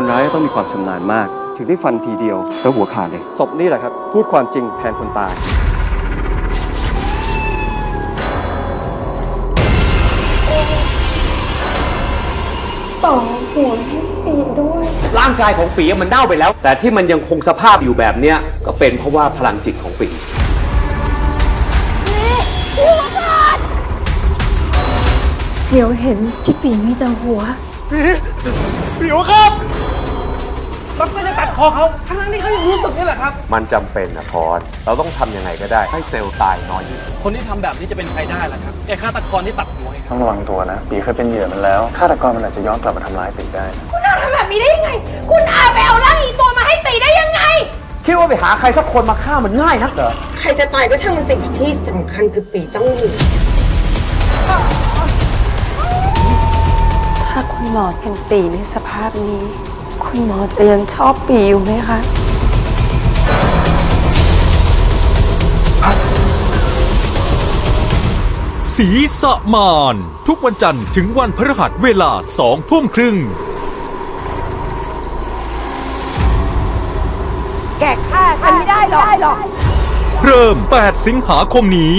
คนร้ายต้องมีความชำนาญมาก ถึงได้ฟันทีเดียวแล้วหัวขาดเลยศพนี่แหละครับ พูดความจริงแทนคนตายต่อหัวให้ปีด้วย ร่างกายของปีอะมันเน่าไปแล้ว แต่ที่มันยังคงสภาพอยู่แบบเนี้ยก็เป็นเพราะว่าพลังจิตของปีเดี๋ยวเห็นพี่ปีมีแต่หัว มันจำเป็นนะพรเราต้องทำยังไงก็ได้ ให้เซลล์ตายน้อยที่สุดคนที่ทำแบบนี้จะเป็นใครได้ล่ะครับไอ้ฆาตกรที่ตัดหัวไงครับ ต้องระวังตัวนะปีเคยเป็นเหยื่อมันแล้วฆาตกรมันอาจจะย้อนกลับมาทำร้ายปีได้นะคุณอาทำแบบนี้ได้ยังไง คุณอาไปเอาร่างอีตัวมาให้ตีได้ยังไง คิดว่าไปหาใครสักคนมาฆ่ามันง่ายนักเหรอ ใครจะตายก็ช่างมันสิที่สำคัญคือปีต้องอยู่ คุณหมอเห็นปีในสภาพนี้ คุณหมอจะยังชอบปีอยู่ไหมคะสีสะมาน ทุกวันจันทร์ถึงวันพฤหัสเวลาสองทุ่มครึ่ง แกฆ่าฉันไม่ได้หรอก เริ่ม 8 สิงหาคมนี้